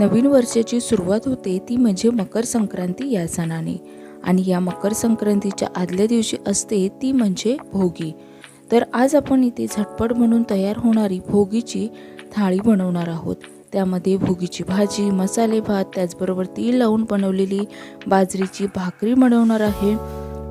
नवीन वर्षाची सुरुवात होते ती म्हणजे मकर संक्रांती या सणाने. आणि या मकर संक्रांतीच्या आदल्या दिवशी असते ती म्हणजे भोगी. तर आज आपण इथे झटपट म्हणून तयार होणारी भोगीची थाळी बनवणार आहोत. त्यामध्ये भोगीची भाजी मसाले भात त्याचबरोबर तीळ लावून बनवलेली बाजरीची भाकरी बनवणार आहे.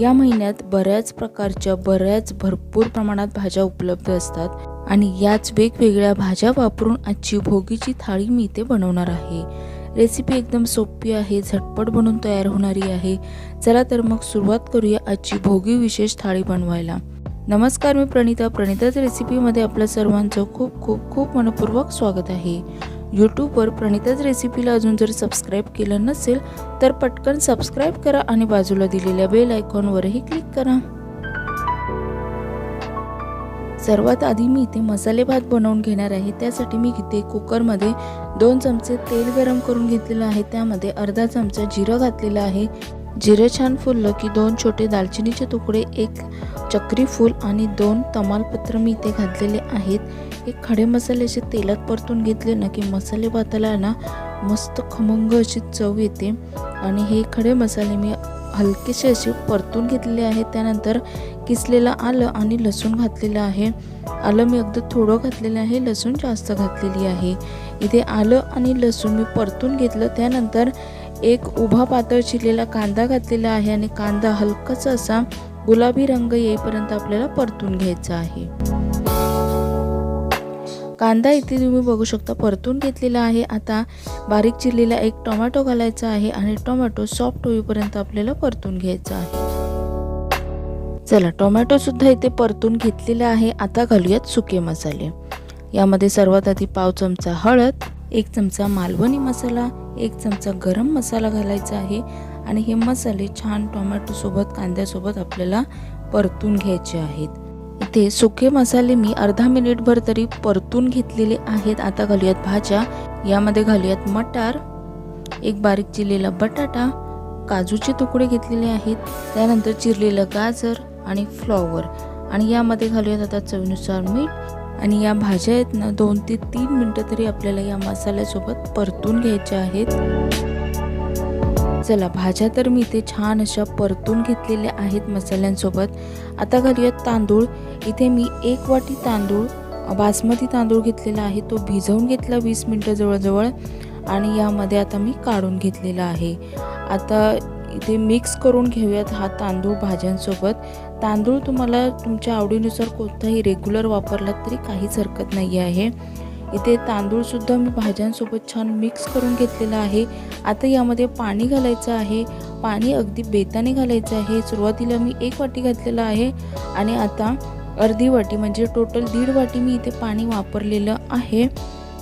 या महिन्यात बऱ्याच प्रकारच्या बऱ्याच भरपूर प्रमाणात भाज्या उपलब्ध असतात आणि याच वेगवेगळ्या भाज्या वापरून आजची भोगीची थाळी मी इथे बनवणार आहे. रेसिपी एकदम सोपी आहे झटपट बनून तयार होणारी आहे. चला तर मग सुरुवात करूया आजची भोगी विशेष थाळी बनवायला. नमस्कार मी प्रणिता. प्रणिताच रेसिपीमध्ये आपल्या सर्वांचं खूप खूप खूप मनपूर्वक स्वागत आहे. यूट्यूबवर प्रणिताच रेसिपीला अजून जर सबस्क्राईब केलं नसेल तर पटकन सबस्क्राईब करा आणि बाजूला दिलेल्या बेल आयकॉनवरही क्लिक करा. सर्वात आधी मी इथे मसाले भात बनवून घेणार आहे. त्यासाठी मी इथे कुकरमध्ये दोन चमचे तेल गरम करून घेतलेलं आहे. त्यामध्ये अर्धा चमचा जिरं घातलेलं आहे. जिरं छान फुललं की दोन छोटे दालचिनीचे तुकडे एक चक्री फूल आणि दोन तमालपत्र मी इथे घातलेले आहेत. हे खडे मसाले असे तेलात परतून घेतले ना की मसाले भाताला ना मस्त खमंग अशी चव येते. आणि हे खडे मसाले मी हलकेसे असे परतून घेतलेले आहे त्यानंतर किसलेलं आलं आणि लसूण घातलेलं आहे. आलं मी अगदी थोडं घातलेलं आहे. लसूण जास्त घातलेली आहे. इथे आलं आणि लसूण मी परतून घेतलं. त्यानंतर एक उभा पातळ चिरलेला कांदा घातलेला आहे आणि कांदा हलकासा असा गुलाबी रंग येईपर्यंत आपल्याला परतून घ्यायचा आहे. कांदा इथे तुम्ही बघू शकता परतून घेतलेला आहे. आता बारीक चिरलेला एक टोमॅटो घालायचा आहे आणि टोमॅटो सॉफ्ट होईपर्यंत आपल्याला परतून घ्यायचा आहे. चला टोमॅटोसुद्धा इथे परतून घेतलेला आहे. आता घालूयात सुके मसाले. यामध्ये सर्वात आधी पाव चमचा हळद एक चमचा मालवणी मसाला एक चमचा गरम मसाला घालायचा आहे आणि हे मसाले छान टोमॅटोसोबत कांद्यासोबत आपल्याला परतून घ्यायचे आहेत. इथे सुके मसाले मी अर्धा मिनिटभर तरी परतून घेतलेले आहेत. आता घालूयात भाज्या. यामध्ये घालूयात मटार एक बारीक चिरलेला बटाटा काजूचे तुकडे घेतलेले आहेत. त्यानंतर चिरलेलं गाजर आणि फ्लॉवर. आणि यामध्ये घालूयात आता चवीनुसार मीठ. आणि या भाज्या आहेत ना दोन ते तीन मिनटं तरी आपल्याला या मसाल्यासोबत परतून घ्यायच्या आहेत. चला भाज्या तर मी इथे छान अशा परतून घेतलेल्या आहेत मसाल्यांसोबत. आता घालूयात तांदूळ. इथे मी एक वाटी तांदूळ बासमती तांदूळ घेतलेला आहे. तो भिजवून घेतला वीस मिनटं जवळजवळ आणि यामध्ये आता मी काढून घेतलेला आहे. आता इथे मिक्स करून घेऊयात हा तांदूळ भाज्यांसोबत. तांदूळ तुम्हाला तुमच्या आवडीनुसार कोणताही रेग्युलर वापरला तरी काहीच हरकत नाही आहे. इथे तांदूळसुद्धा मी भाज्यांसोबत छान मिक्स करून घेतलेला आहे. आता यामध्ये पाणी घालायचं आहे. पाणी अगदी बेताने घालायचं आहे. सुरुवातीला मी एक वाटी घातलेलं आहे. आणि आता अर्धी वाटी म्हणजे टोटल दीड वाटी मी इथे पाणी वापरलेलं आहे.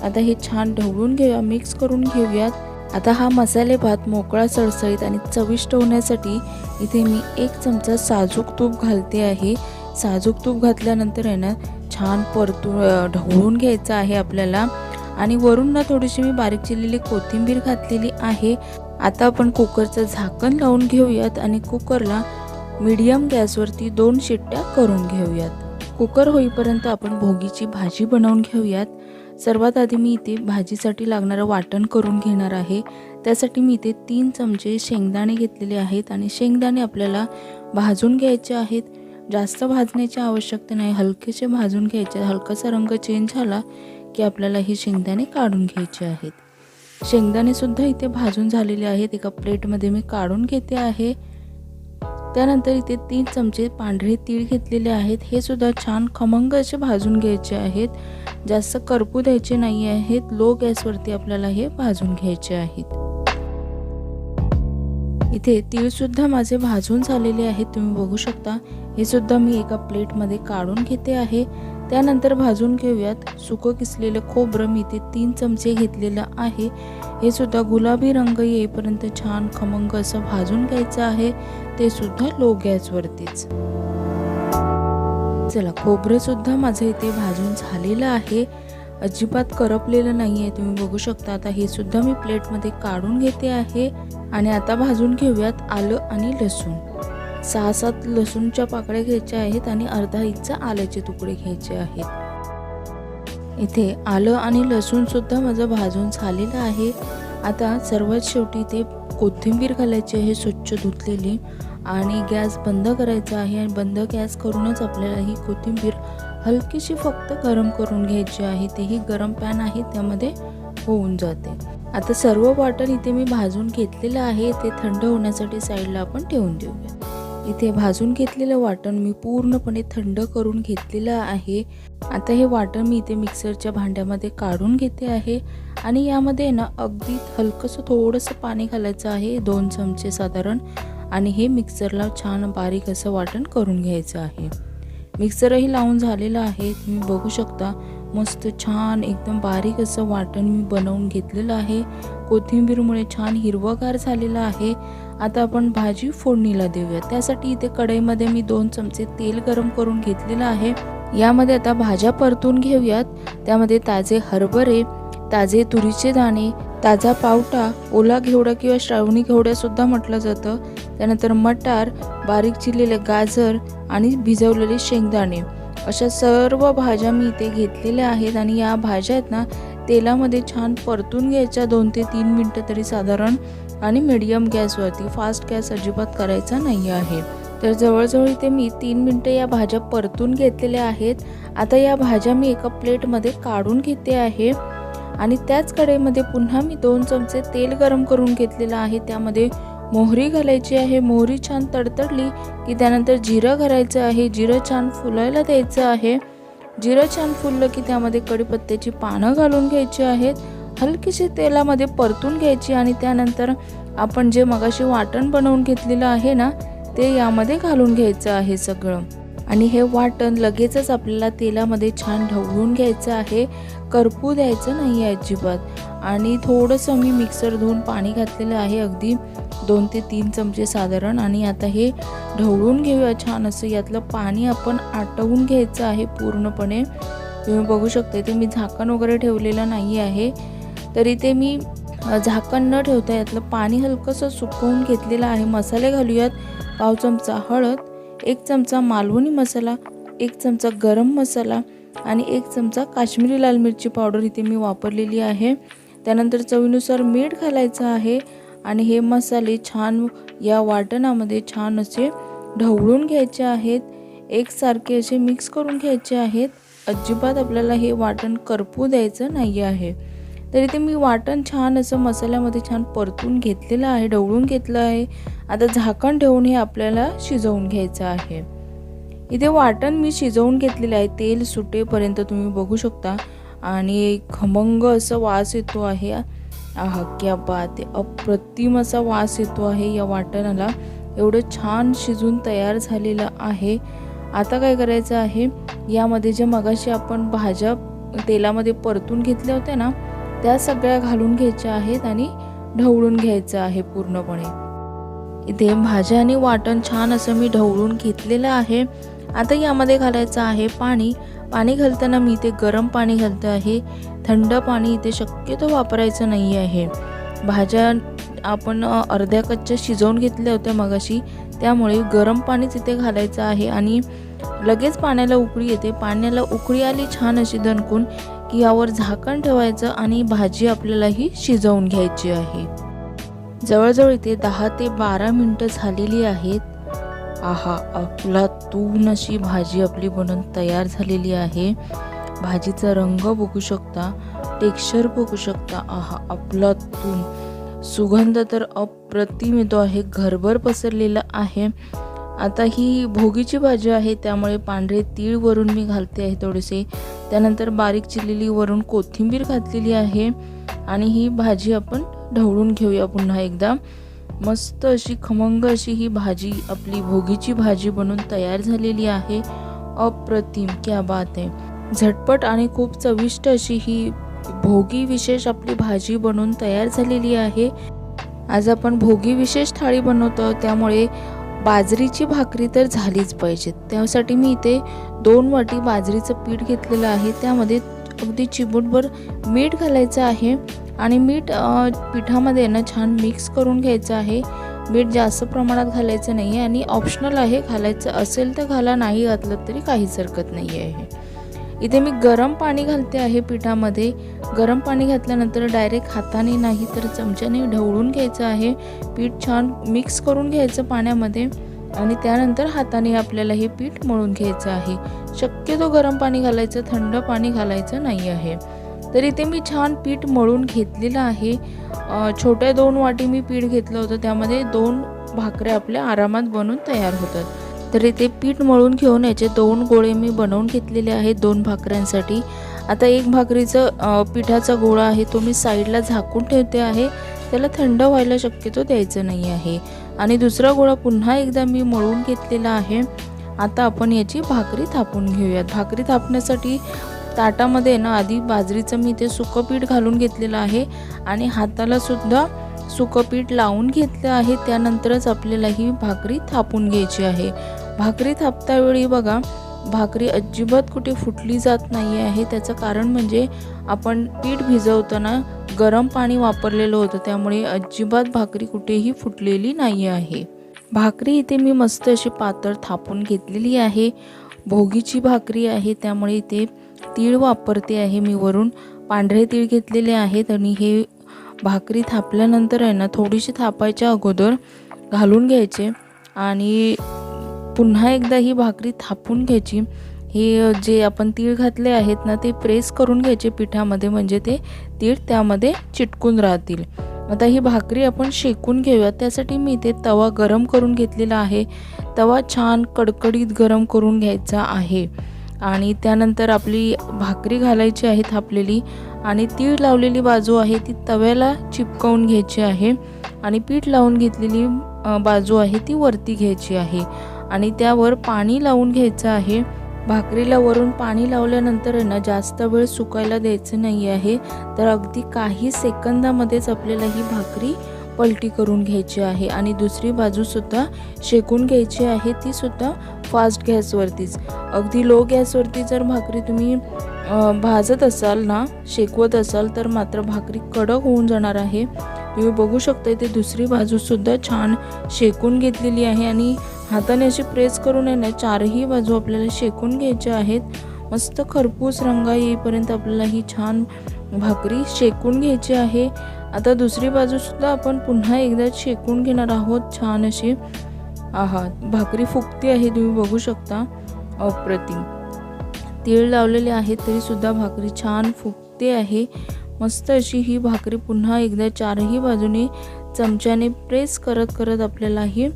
आता हे छान ढवळून घेऊया मिक्स करून घेऊयात. आता हा मसाले भात मोकळा सळसळीत आणि चविष्ट होण्यासाठी इथे मी एक चमचा साजूक तूप घालते आहे. साजूक तूप घातल्यानंतर आहे ना छान परतू ढवळून घ्यायचं आहे आपल्याला. आणि वरून ना थोडीशी मी बारीक चिरलेली कोथिंबीर घातलेली आहे. आता आपण कुकरचं झाकण लावून घेऊयात आणि कुकरला मीडियम गॅसवरती दोन शिट्ट्या करून घेऊयात. कुकर होईपर्यंत आपण भोगीची भाजी बनवून घेऊयात. सर्वात आधी मी इथे भाजीसाठी लागणारं वाटण करून घेणार आहे. त्यासाठी मी इथे तीन चमचे शेंगदाणे घेतलेले आहेत आणि शेंगदाणे आपल्याला भाजून घ्यायचे आहेत. जास्त भाजण्याची आवश्यकता नाही. हलकेसे भाजून घ्यायचे. हलकासा रंग चेंज झाला की आपल्याला हे शेंगदाणे काढून घ्यायचे आहेत. शेंगदाणेसुद्धा इथे भाजून झालेले आहेत. एका प्लेटमध्ये मी काढून घेते आहे. त्यानंतर इथे तीन चमचे पांढरे तीळ घेतलेले आहेत. हे सुद्धा छान खमंग असे भाजून घ्यायचे आहेत. जास्त करपू द्यायचे नाही आहेत. लो गॅसवरती आपल्याला हे भाजून घ्यायचे आहेत. इथे तीळसुद्धा माझे भाजून झालेले आहेत तुम्ही बघू शकता. हे सुद्धा मी एका प्लेटमध्ये काढून घेते आहे. त्यानंतर भाजून घेऊयात. सुकं किसलेलं खोबरं मी इथे तीन चमचे घेतलेलं आहे. हे सुद्धा गुलाबी रंग येईपर्यंत छान खमंग असं भाजून घ्यायचं आहे. ते सुद्धा लो गॅसवरतीच चला खोबरं सुद्धा माझं इथे भाजून झालेलं आहे. अजिबात करपलेलं नाही आहे तुम्ही बघू शकता. आता हे सुद्धा मी प्लेटमध्ये काढून घेते आहे. आणि आता भाजून घेऊयात आलं आणि लसूण. सहा सात लसूणच्या पाकळ्या घ्यायच्या आहेत आणि अर्धा इंच आल्याचे तुकडे घ्यायचे आहेत. इथे आलं आणि लसूण सुद्धा माझं भाजून झालेलं आहे. आता सर्वात शेवटी ते कोथिंबीर घालायची आहे स्वच्छ धुतलेली. आणि गॅस बंद करायचा आहे आणि बंद गॅस करूनच आपल्याला ही कोथिंबीर हलकीशी फक्त गरम करून घ्यायची आहे. तेही गरम पॅन आहे त्यामध्ये होऊन जाते. आता सर्व वाटण इथे मी भाजून घेतलेलं आहे. ते थंड होण्यासाठी साईडला आपण ठेवून देऊया. इथे भाजून घेतलेलं वाटण मी पूर्णपणे थंड करून घेतलेलं आहे. आता हे वाटण मी इथे मिक्सरच्या भांड्यामध्ये काढून घेते आहे. आणि यामध्ये ना अगदी हलकंसं थोडंसं पाणी घालायचं आहे. दोन चमचे साधारण. आणि हे मिक्सरला छान बारीक असं वाटण करून घ्यायचं आहे. मिक्सरही लावून झालेलं आहे. तुम्ही बघू शकता. मस्त छान एकदम बारीक असं वाटण मी बनवून घेतलेलं आहे. कोथिंबीरमुळे छान हिरवगार झालेलं आहे. आता आपण भाजी फोडणीला देऊया. त्यासाठी इथे कढईमध्ये मी दोन चमचे तेल गरम करून घेतलेलं आहे. यामध्ये आता भाज्या परतून घेऊयात. त्यामध्ये ताजे हरभरे ताजे तुरीचे दाणे ताजा पावटा ओला घेवडा किंवा श्रावणी घेवड्यासुद्धा म्हटलं जातं. त्यानंतर मटार बारीक चिरलेले गाजर आणि भिजवलेले शेंगदाणे. अशा सर्व भाज्या मी इथे घेतलेल्या आहेत आणि या भाज्या आहेत ना तेलामध्ये छान परतून घ्यायच्या दोन ते तीन मिनटं तरी साधारण आणि मिडियम गॅसवरती फास्ट गॅस अजिबात करायचा नाही आहे. तर जवळजवळ इथे मी तीन मिनटं या भाज्या परतून घेतलेल्या आहेत. आता या भाज्या मी एका प्लेटमध्ये काढून घेते आहे. आणि त्याच कढईमध्ये पुन्हा मी दोन चमचे तेल गरम करून घेतलेलं आहे. त्यामध्ये मोहरी घालायची आहे. मोहरी छान तडतडली की त्यानंतर जिरं घालायचं आहे. जिरं छान फुलायला द्यायचं आहे. जिरं छान फुललं की त्यामध्ये कढीपत्त्याची पानं घालून घ्यायची आहेत. हलकीशी तेलामध्ये परतून घ्यायची आणि त्यानंतर आपण जे मगाशी वाटण बनवून घेतलेलं आहे ना ते यामध्ये घालून घ्यायचं आहे सगळं. आणि हे वाटण लगेचच आपल्याला तेलामध्ये छान ढवळून घ्यायचं आहे. करपू द्यायचं नाही आहे अजिबात. आणि थोडंसं मी मिक्सर धुवून पाणी घातलेलं आहे. अगदी दोन ते तीन चमचे साधारण. आणि आता हे ढवळून घेऊया छान असं. यातलं पाणी आपण आटवून घ्यायचं आहे पूर्णपणे. तुम्ही बघू शकता इथे मी झाकण वगैरे ठेवलेलं नाही आहे. तरी ते मी झाकण न ठेवता यातलं पाणी हलकंसं सुकवून घेतलेलं आहे. मसाले घालूयात पाव चमचा हळद. एक चमचा मालवणी मसाला एक चमचा गरम मसाला आणि एक चमचा काश्मीरी लाल मिरची पावडर इथे मी वापरलेली आहे. त्यानंतर चवीनुसार मीठ घालायचं आहे आणि हे मसाले छान या वाटणामध्ये छान असे ढवळून घ्यायचे आहेत. एकसारखे असे मिक्स करून घ्यायचे आहेत. अजिबात आपल्याला हे वाटण करपू द्यायचं नाही आहे. तर इथे मी वाटण छान असं मसाल्यामध्ये छान परतून घेतलेलं आहे ढवळून घेतलं आहे. आता झाकण ठेवून हे आपल्याला शिजवून घ्यायचं आहे. इथे वाटण मी शिजवून घेतलेलं आहे. तेल सुटेपर्यंत तुम्ही बघू शकता. आणि खमंग असं वास येतो आहे. आहा क्या बात अप्रतिम असा वास येतो आहे या वाटणाला. एवढं छान शिजून तयार झालेलं आहे. आता काय करायचं आहे? यामध्ये जे मगाशी आपण भाज्या तेलामध्ये परतून घेतल्या होत्या ना त्या सगळ्या घालून घ्यायच्या आहेत आणि ढवळून घ्यायचं आहे पूर्णपणे. इथे भाज्या आणि वाटण छान असं मी ढवळून घेतलेलं आहे. आता यामध्ये घालायचं आहे पाणी. पाणी घालताना मी इथे गरम पाणी घालते आहे. थंड पाणी इथे शक्यतो वापरायचं नाही आहे. भाज्या आपण अर्ध्या कच्च्या शिजवून घेतल्या होत्या मगाशी. त्यामुळे गरम पाणीच इथे घालायचं आहे आणि लगेच पाण्याला उकळी येते. पाण्याला उकळी आली छान अशी दणकून की यावर झाकण ठेवायचं आणि भाजी आपल्याला ही शिजवून घ्यायची आहे. जवळजवळ इथे दहा ते बारा मिनटं झालेली आहेत. आहा आपला तून अशी भाजी आपली बनून तयार झालेली आहे. भाजीचा रंग बघू शकता टेक्स्चर बघू शकता. आहा आपला तून. सुगंध तर अप्रतिम येतो आहे घरभर पसरलेला आहे. आता ही भोगीची भाजी आहे त्यामुळे पांढरे तीळ वरून मी घालते आहे थोडेसे. त्यानंतर बारीक चिरलेली वरून कोथिंबीर घातलेली आहे आणि ही भाजी आपण ढवळून घेऊया पुन्हा एकदा. मस्त अशी खमंग अशी ही भाजी आपली भोगीची भाजी बनून तयार झालेली आहे. अप्रतिम क्या बात आहे. झटपट आणि खूप चविष्ट अशी ही भोगी विशेष आपली भाजी बनवून तयार झालेली आहे. आज आपण भोगी विशेष थाळी बनवतो त्यामुळे बाजरीची भाकरी तर झालीच पाहिजे त्यासाठी मी इथे दोन वाटी बाजरीचं पीठ घेतलेलं आहे. त्यामध्ये अगदी चिमूटभर मीठ घालायचं आहे आणि मीठ पिठामध्ये ना छान मिक्स करून घ्यायचं आहे. मीठ जास्त प्रमाणात घालायचं नाही आहे आणि ऑप्शनल आहे घालायचं असेल तर घाला नाही घातलं तरी काहीच हरकत नाही आहे इथे मी गरम पाणी घालते आहे पिठामध्ये. गरम पाणी घातल्यानंतर डायरेक्ट हाताने नाही तर चमच्याने ढवळून घ्यायचं आहे. पीठ छान मिक्स करून घ्यायचं पाण्यामध्ये आणि त्यानंतर हाताने आपल्याला हे पीठ मळून घ्यायचं आहे. शक्यतो गरम पाणी घालायचं थंड पाणी घालायचं नाही आहे. तर इथे मी छान पीठ मळून घेतलेलं आहे. छोट्या दोन वाटी मी पीठ घेतलं होतं. त्यामध्ये दोन भाकऱ्या आपल्या आरामात बनून तयार होतात. तर इथे पीठ मळून घेऊन याचे दोन गोळे मी बनवून घेतलेले आहेत दोन भाकऱ्यांसाठी. आता एक भाकरीचं पिठाचा गोळा आहे तो मी साईडला झाकून ठेवते आहे. त्याला थंड व्हायला शक्यतो द्यायचं नाही आहे. आणि दुसरा गोळा पुन्हा एकदा मी मळून घेतलेला आहे. आता आपण याची भाकरी थापून घेऊयात. भाकरी थापण्यासाठी ताटामध्ये ना आधी बाजरीचं मी ते सुकं पीठ घालून घेतलेलं आहे. आणि हाताला सुद्धा सुकं पीठ लावून घेतलं आहे. त्यानंतरच आपल्याला ही भाकरी थापून घ्यायची आहे. भाकरी थापतावेळी बघा भाकरी अजिबात कुठे फुटली जात नाही आहे त्याचं कारण म्हणजे आपण पीठ भिजवताना गरम पाणी वापरलेलं होतं. त्यामुळे अजिबात भाकरी कुठेही फुटलेली नाही आहे. भाकरी इथे मी मस्त अशी पातळ थापून घेतलेली आहे. भोगीची भाकरी आहे त्यामुळे इथे तीळ वापरते आहे मी वरून. पांढरे तीळ घेतलेले आहेत आणि हे भाकरी थापल्यानंतर आहे ना थोडीशी थापायच्या अगोदर घालून घ्यायचे. आणि पुन्हा एकदा ही भाकरी थापून घ्यायची. हे जे आपण तीळ घातले आहेत ना ते प्रेस करून घ्यायचे पिठामध्ये म्हणजे ते तीळ त्यामध्ये चिटकून राहतील. आता ही भाकरी आपण शेकून घेऊया त्यासाठी मी इथे तवा गरम करून घेतलेला आहे. तवा छान कडकडीत गरम करून घ्यायचा आहे. आणि त्यानंतर आपली भाकरी घालायची आहे थापलेली आणि तीळ लावलेली बाजू आहे ती तव्याला चिपकवून घ्यायची आहे. आणि पीठ लावून घेतलेली बाजू आहे ती वरती घ्यायची आहे. आणि त्यावर पाणी लावून घ्यायचं आहे. भाकरीला वरून पाणी लावल्यानंतर आहे ना जास्त वेळ सुकायला द्यायचं नाही आहे. तर अगदी काही सेकंदामध्येच आपल्याला ही भाकरी पलटी करून घ्यायची आहे आणि दुसरी बाजूसुद्धा शेकून घ्यायची आहे. ती सुद्धा फास्ट गॅसवरतीच. अगदी लो गॅसवरती जर भाकरी तुम्ही भाजत असाल ना शेकवत असाल तर मात्र भाकरी कडक होऊन जाणार आहे. तुम्ही बघू शकता इथे दुसरी बाजूसुद्धा छान शेकून घेतलेली आहे आणि हाताने अशी प्रेस करून आहे ना चारही बाजू आपल्याला शेकून घ्यायच्या आहेत. मस्त खरपूस रंगा येईपर्यंत आपल्याला ही छान भाकरी शेकून घ्यायची आहे. आता दुसरी बाजूसुद्धा आपण पुन्हा एकदा शेकून घेणार आहोत. छान अशी आहा भाकरी फुगती आहे तुम्ही बघू शकता. अप्रतिम. तीळ लावलेले आहेत तरीसुद्धा भाकरी छान फुगते आहे. मस्त अशी ही भाकरी पुन्हा एकदा चारही बाजूने चमच्याने प्रेस करत करत आपल्याला ही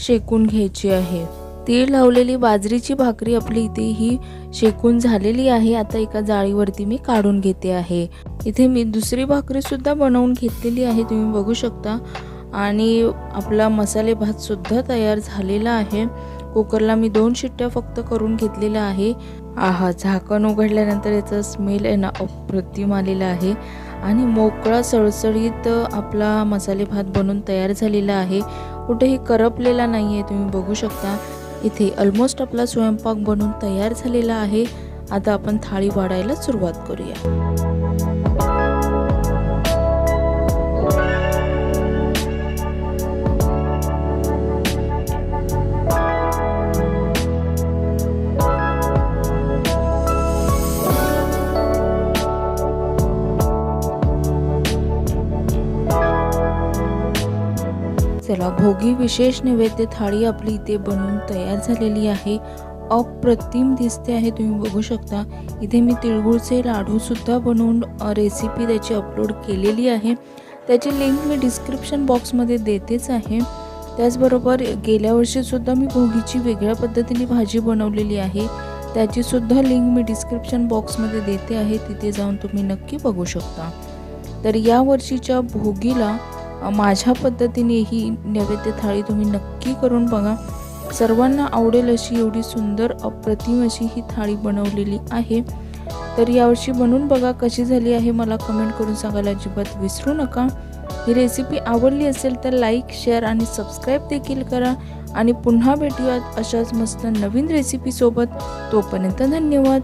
शेकून घ्यायची आहे. तीळ लावलेली बाजरीची भाकरी आपली इथे ही शेकून झालेली आहे. आता एका जाळीवरती मी काढून घेते आहे. इथे मी दुसरी भाकरी सुद्धा बनवून घेतलेली आहे. तुम्ही बघू शकता. आणि आपला मसाले भात सुद्धा तयार झालेला आहे. कुकरला मी दोन शिट्ट्या फक्त करून घेतलेल्या आहे. आहा झाकण उघडल्यानंतर याचा स्मेल आहे ना अप्रतिम आलेला आहे. आणि मोकळा सळसळीत आपला मसाले भात बनून तयार झालेला आहे. कुठेही करपलेला नाही आहे तुम्ही बघू शकता इथे ऑलमोस्ट आपला स्वयंपाक बनून तयार झालेला आहे. आता आपण थाळी वाढायला सुरुवात करूया. चला भोगी विशेष नैवेद्य थाळी आपली इथे बनवून तयार झालेली आहे. अप्रतिम दिसते आहे तुम्ही बघू शकता. इथे मी तिळगुळचे लाडूसुद्धा बनवून रेसिपी त्याची अपलोड केलेली आहे. त्याची लिंक मी डिस्क्रिप्शन बॉक्समध्ये देतेच आहे. त्याचबरोबर गेल्या वर्षीसुद्धा मी भोगीची वेगळ्या पद्धतीने भाजी बनवलेली आहे. त्याचीसुद्धा लिंक मी डिस्क्रिप्शन बॉक्समध्ये देते आहे. तिथे जाऊन तुम्ही नक्की बघू शकता. तर या वर्षीच्या भोगीला माझ्या पद्धतीने ही नैवेद्य थाळी तुम्ही नक्की करून बघा. सर्वांना आवडेल अशी एवढी सुंदर अप्रतिम अशी ही थाळी बनवलेली आहे. तर यावर्षी बनवून बघा कशी झाली आहे मला कमेंट करून सांगायला अजिबात विसरू नका. ही रेसिपी आवडली असेल तर लाईक शेअर आणि सबस्क्राईब देखील करा. आणि पुन्हा भेटूयात अशाच मस्त नवीन रेसिपीसोबत तोपर्यंत धन्यवाद.